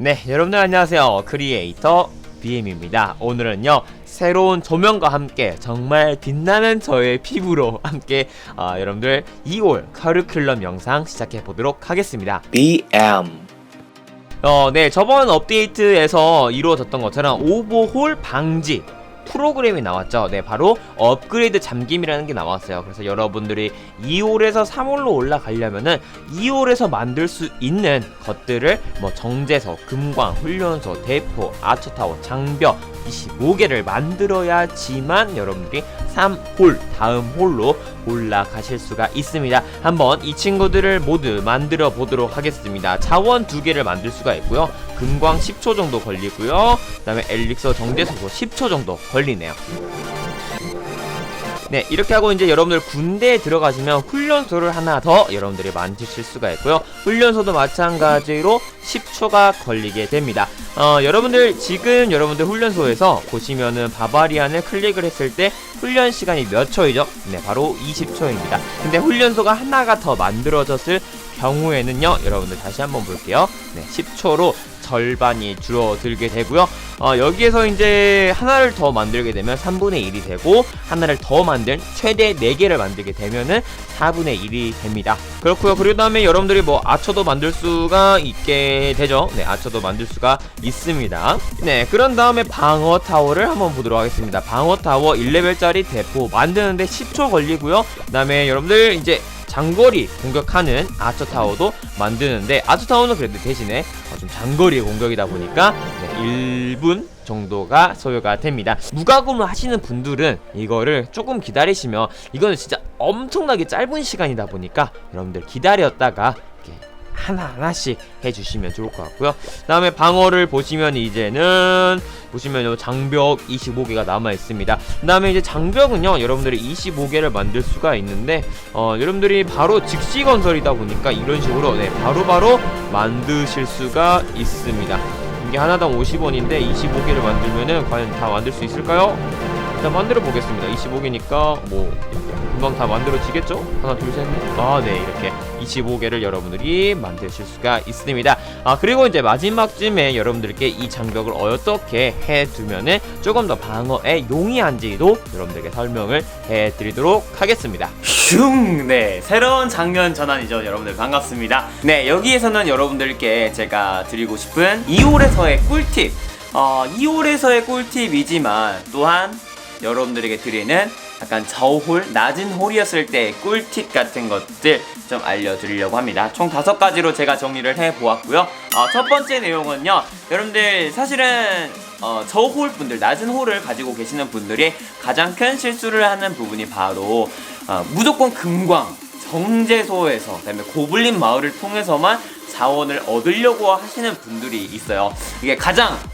네, 여러분들 안녕하세요. 크리에이터 BM입니다. 오늘은요, 새로운 조명과 함께 정말 빛나는 저의 피부로 함께 아, 여러분들 2월 커리큘럼 영상 시작해 보도록 하겠습니다. BM 어, 네, 저번 업데이트에서 이루어졌던 것처럼 오버홀 방지 프로그램이 나왔죠. 네, 바로 업그레이드 잠김이라는 게 나왔어요. 그래서 여러분들이 2홀에서 3홀로 올라가려면은 2홀에서 만들 수 있는 것들을 뭐 정제소, 금광, 훈련소, 대포, 아처타워, 장벽 25개를 만들어야지만 여러분들이 3홀 다음 홀로 올라가실 수가 있습니다. 한번 이 친구들을 모두 만들어 보도록 하겠습니다. 자원 두 개를 만들 수가 있고요. 금광 10초 정도 걸리고요. 그다음에 엘릭서 정제소도 10초 정도 걸리네요. 네, 이렇게 하고 이제 여러분들 군대에 들어가시면 훈련소를 하나 더 여러분들이 만드실 수가 있고요. 훈련소도 마찬가지로 10초가 걸리게 됩니다. 어, 여러분들 지금 여러분들 훈련소에서 보시면은 바바리안을 클릭을 했을 때 훈련 시간이 몇 초이죠? 네, 바로 20초입니다. 근데 훈련소가 하나가 더 만들어졌을 경우에는요, 여러분들 다시 한번 볼게요. 네, 10초로 절반이 줄어들게 되고요. 어, 여기에서 이제 하나를 더 만들게 되면 3분의 1이 되고 하나를 더 만든 최대 4개를 만들게 되면은 4분의 1이 됩니다. 그렇고요. 그리고 다음에 여러분들이 뭐 아처도 만들 수가 있게 되죠. 네, 아처도 만들 수가 있습니다. 네, 그런 다음에 방어 타워를 한번 보도록 하겠습니다. 방어 타워 1레벨짜리 대포 만드는데 10초 걸리고요. 그다음에 여러분들 이제 장거리 공격하는 아처 타워도 만드는데 아처 타워는 그래도 대신에 장거리 공격이다 보니까 네, 1분 정도가 소요가 됩니다. 무과금을 하시는 분들은 이거를 조금 기다리시면 이거는 진짜 엄청나게 짧은 시간이다 보니까 여러분들 기다렸다가 하나하나씩 해주시면 좋을 것 같고요. 다음에 방어를 보시면 이제는 보시면 요 장벽 25개가 남아 있습니다. 그 다음에 이제 장벽은요 여러분들이 25개를 만들 수가 있는데 어, 여러분들이 바로 즉시 건설이다 보니까 이런 식으로 네 바로바로 만드실 수가 있습니다. 이게 하나당 50원인데 25개를 만들면은 과연 다 만들 수 있을까요? 일단 만들어 보겠습니다. 25개니까 뭐 금방 다 만들어지겠죠? 하나 둘 셋 넷 아네 이렇게 25개를 여러분들이 만드실 수가 있습니다. 아 그리고 이제 마지막쯤에 여러분들께 이 장벽을 어떻게 해두면은 조금 더 방어에 용이한지도 여러분들께 설명을 해드리도록 하겠습니다. 슝! 네, 새로운 장면 전환이죠. 여러분들 반갑습니다. 네, 여기에서는 여러분들께 제가 드리고 싶은 2홀에서의 꿀팁. 어, 2홀에서의 꿀팁이지만 또한 여러분들에게 드리는 약간 저홀, 낮은 홀이었을 때 꿀팁 같은 것들 좀 알려드리려고 합니다. 총 다섯 가지로 제가 정리를 해보았고요. 어, 첫 번째 내용은요. 여러분들 사실은 어, 저홀 분들, 낮은 홀을 가지고 계시는 분들이 가장 큰 실수를 하는 부분이 바로 어, 무조건 금광, 정제소에서 그다음에 고블린 마을을 통해서만 자원을 얻으려고 하시는 분들이 있어요. 이게 가장 음,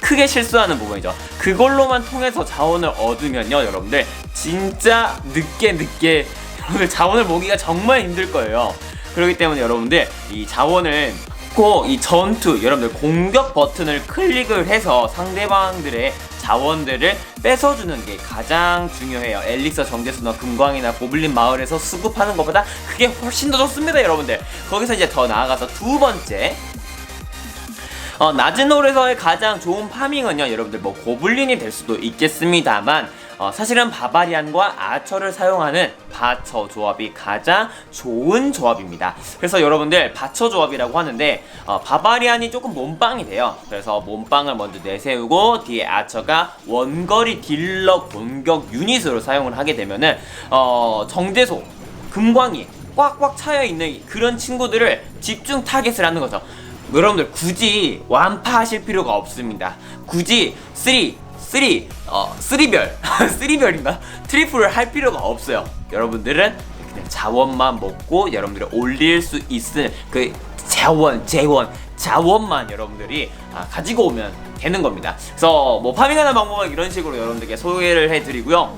크게 실수하는 부분이죠. 그걸로만 통해서 자원을 얻으면요, 여러분들 진짜 늦게 늦게 여러분들 자원을 모기가 정말 힘들 거예요. 그렇기 때문에 여러분들 이 자원을 꼭이 전투 여러분들 공격 버튼을 클릭을 해서 상대방들의 자원들을 뺏어주는 게 가장 중요해요. 엘릭서 정제수나 금광이나 고블린 마을에서 수급하는 것보다 그게 훨씬 더 좋습니다, 여러분들. 거기서 이제 더 나아가서 두 번째 어, 낮은 홀에서의 가장 좋은 파밍은요, 여러분들 뭐 고블린이 될 수도 있겠습니다만, 어, 사실은 바바리안과 아처를 사용하는 바처 조합이 가장 좋은 조합입니다. 그래서 여러분들 바처 조합이라고 하는데 어, 바바리안이 조금 몸빵이 돼요. 그래서 몸빵을 먼저 내세우고 뒤에 아처가 원거리 딜러 공격 유닛으로 사용을 하게 되면은 어, 정제소 금광이 꽉꽉 차여 있는 그런 친구들을 집중 타겟을 하는 거죠. 여러분들 굳이 완파하실 필요가 없습니다. 굳이 3, 3, 어, 3별, 3별인가? 트리플을 할 필요가 없어요. 여러분들은 그냥 자원만 먹고 여러분들이 올릴 수 있을 그 자원, 재원, 자원만 여러분들이 아, 가지고 오면 되는 겁니다. 그래서 뭐 파밍하는 방법은 이런 식으로 여러분들께 소개를 해드리고요.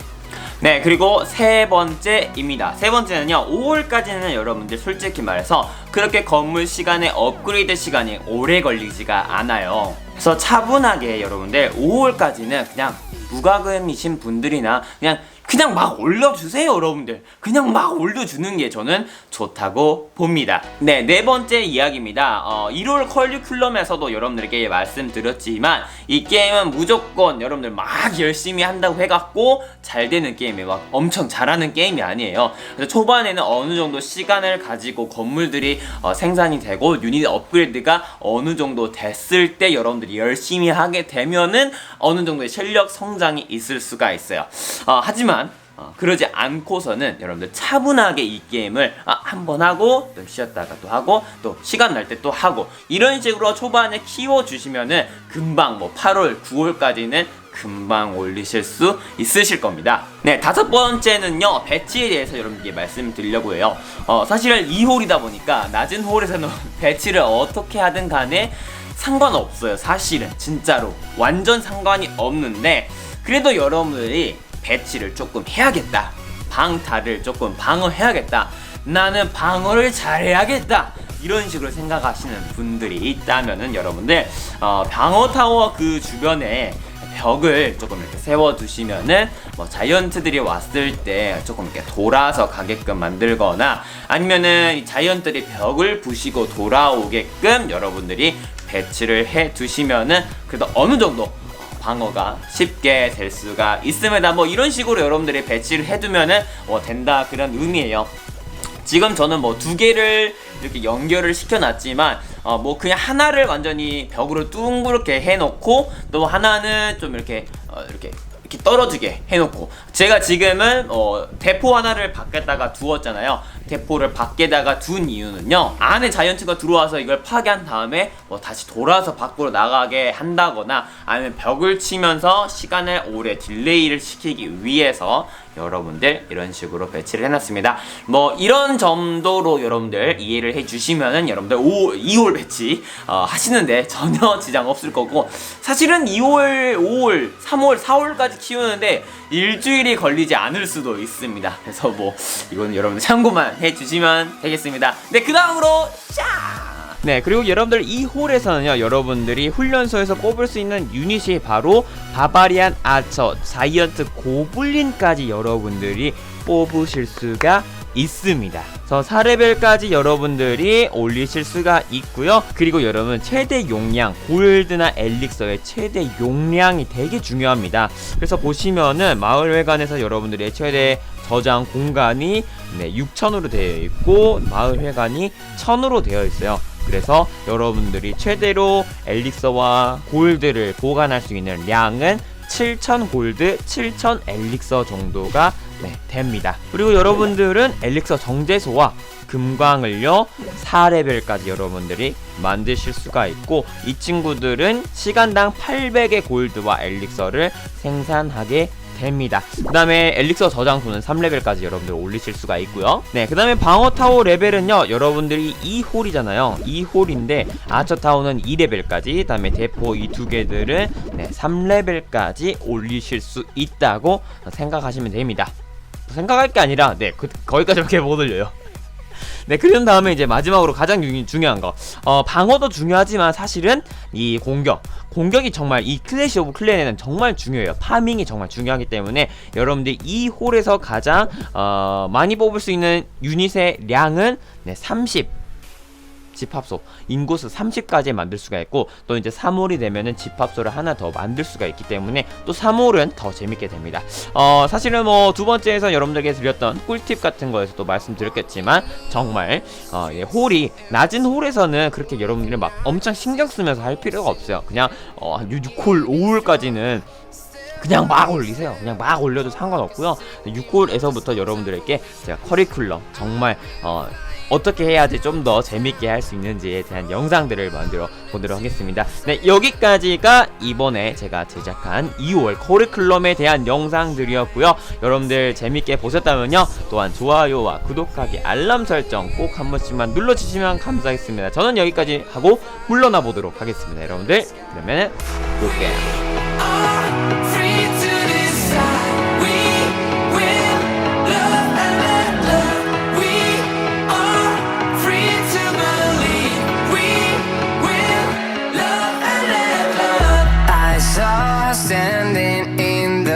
네, 그리고 세 번째입니다. 세 번째는요, 5월까지는 여러분들 솔직히 말해서 그렇게 건물 시간에 업그레이드 시간이 오래 걸리지가 않아요. 그래서 차분하게 여러분들 5월까지는 그냥 무과금이신 분들이나 그냥 그냥 막 올려주세요, 여러분들. 그냥 막 올려주는 게 저는 좋다고 봅니다. 네, 네 번째 이야기입니다. 어, 1월 커리큘럼에서도 여러분들에게 말씀드렸지만 이 게임은 무조건 여러분들 막 열심히 한다고 해갖고 잘 되는 게임이 막 엄청 잘하는 게임이 아니에요. 그래서 초반에는 어느 정도 시간을 가지고 건물들이 어, 생산이 되고 유닛 업그레이드가 어느 정도 됐을 때 여러분들이 열심히 하게 되면은 어느 정도의 실력 성장이 있을 수가 있어요. 어, 하지만 어, 그러지 않고서는 여러분들 차분하게 이 게임을 아, 한번 하고 또 쉬었다가 또 하고 또 시간 날 때 또 하고 이런 식으로 초반에 키워 주시면은 금방 뭐 8월 9월까지는 금방 올리실 수 있으실 겁니다. 네, 다섯 번째는요, 배치에 대해서 여러분께 말씀드리려고 해요. 어, 사실은 2홀이다 보니까 낮은 홀에서는 배치를 어떻게 하든 간에 상관없어요. 사실은 진짜로 완전 상관이 없는데 그래도 여러분들이 배치를 조금 해야겠다. 방타를 조금 방어해야겠다. 나는 방어를 잘해야겠다. 이런 식으로 생각하시는 분들이 있다면은 여러분들 어, 방어 타워 그 주변에 벽을 조금 이렇게 세워 두시면은 뭐 자이언트들이 왔을 때 조금 이렇게 돌아서 가게끔 만들거나 아니면은 이 자이언트들이 벽을 부시고 돌아오게끔 여러분들이 배치를 해 두시면은 그래도 어느 정도 방어가 쉽게 될 수가 있습니다. 뭐 이런 식으로 여러분들이 배치를 해두면은 뭐 된다 그런 의미예요. 지금 저는 뭐 두 개를 이렇게 연결을 시켜놨지만 어 뭐 그냥 하나를 완전히 벽으로 둥그렇게 해놓고 또 하나는 좀 이렇게 어 이렇게 이렇게 떨어지게 해놓고 제가 지금은 어 대포 하나를 밖에다가 두었잖아요 대포를 밖에다가 둔 이유는요 안에 자이언트가 들어와서 이걸 파괴한 다음에 뭐 다시 돌아서 밖으로 나가게 한다거나 아니면 벽을 치면서 시간을 오래 딜레이를 시키기 위해서 여러분들 이런 식으로 배치를 해놨습니다 뭐 이런 정도로 여러분들 이해를 해주시면은 여러분들 5, 2홀 배치 어, 하시는데 전혀 지장 없을 거고 사실은 2월, 5월, 3월, 4월까지 키우는데 일주일이 걸리지 않을 수도 있습니다. 그래서 뭐 이거는 여러분들 참고만 해주시면 되겠습니다. 네, 그 다음으로 샤! 네, 그리고 여러분들 이 홀에서는요, 여러분들이 훈련소에서 뽑을 수 있는 유닛이 바로 바바리안 아처, 자이언트 고블린까지 여러분들이 뽑으실 수가 있습니다. 그래서 4레벨까지 여러분들이 올리실 수가 있고요. 그리고 여러분 최대 용량, 골드나 엘릭서의 최대 용량이 되게 중요합니다. 그래서 보시면은 마을회관에서 여러분들의 최대 저장 공간이 네, 6천으로 되어 있고 마을회관이 1000으로 되어 있어요. 그래서 여러분들이 최대로 엘릭서와 골드를 보관할 수 있는 양은 7,000 골드, 7,000 엘릭서 정도가 네, 됩니다. 그리고 여러분들은 엘릭서 정제소와 금광을요 4레벨까지 여러분들이 만드실 수가 있고 이 친구들은 시간당 800의 골드와 엘릭서를 생산하게 됩니다. 그 다음에 엘릭서 저장소는 3레벨까지 여러분들 올리실 수가 있고요. 네, 그 다음에 방어타워 레벨은요, 여러분들이 2홀이잖아요. 2홀인데, 아처타워는 2레벨까지, 그 다음에 대포 이 두 개들은 네, 3레벨까지 올리실 수 있다고 생각하시면 됩니다. 생각할 게 아니라, 네, 그, 거기까지밖에 못 올려요. 네, 그런 다음에 이제 마지막으로 가장 중, 중요한 거. 어, 방어도 중요하지만 사실은 이 공격. 공격이 정말 이 클래시 오브 클랜에는 정말 중요해요. 파밍이 정말 중요하기 때문에 여러분들 이 홀에서 가장 어, 많이 뽑을 수 있는 유닛의 량은 네, 30. 집합소 인구수 30까지 만들 수가 있고 또 이제 3홀이 되면은 집합소를 하나 더 만들 수가 있기 때문에 또 3홀은 더 재밌게 됩니다. 어 사실은 뭐 두 번째에서 여러분들에게 드렸던 꿀팁 같은 거에서 또 말씀드렸겠지만 정말 어, 예, 홀이 낮은 홀에서는 그렇게 여러분들이 막 엄청 신경 쓰면서 할 필요가 없어요. 그냥 어, 6홀, 5홀까지는 그냥 막 올리세요. 그냥 막 올려도 상관없고요. 6홀에서부터 여러분들에게 제가 커리큘럼 정말 어, 어떻게 해야지 좀 더 재밌게 할 수 있는지에 대한 영상들을 만들어 보도록 하겠습니다. 네, 여기까지가 이번에 제가 제작한 2월 커리큘럼에 대한 영상들이었고요. 여러분들 재밌게 보셨다면요. 또한 좋아요와 구독하기, 알람 설정 꼭 한 번씩만 눌러주시면 감사하겠습니다. 저는 여기까지 하고 물러나 보도록 하겠습니다. 여러분들, 그러면은 볼게요.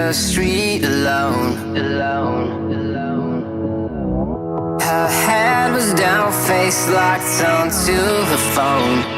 the street alone. Alone. Alone. Her head was down, face locked onto her phone.